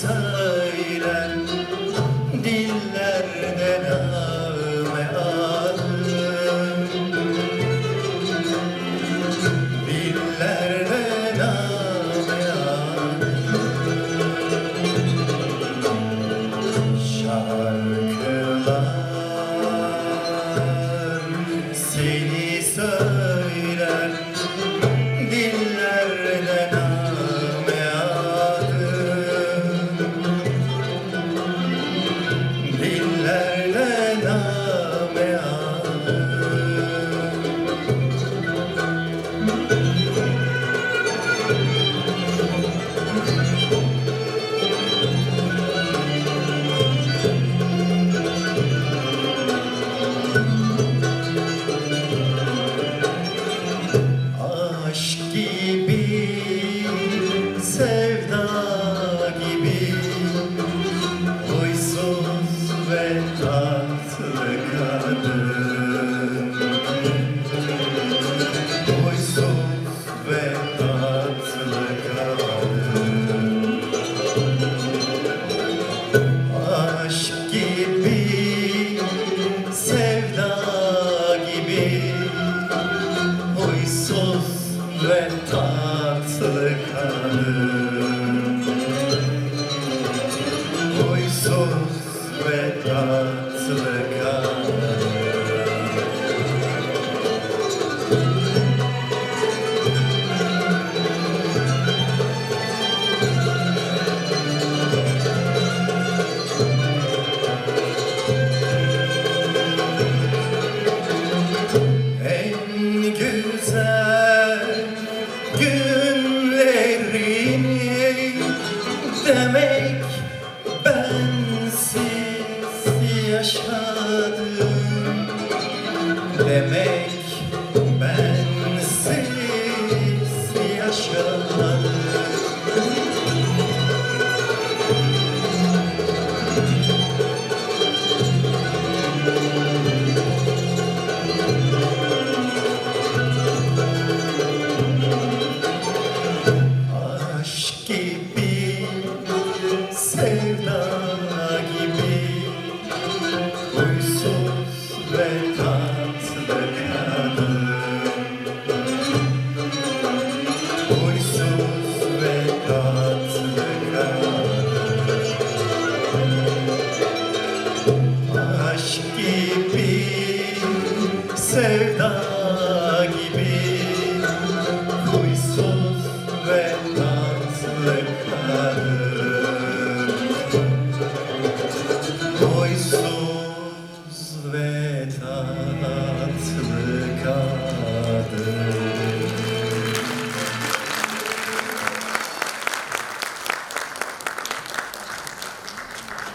söylen Dillerde nağme alın Dillerde nağme alın Şarkılar seni söylen tremente.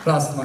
Próxima.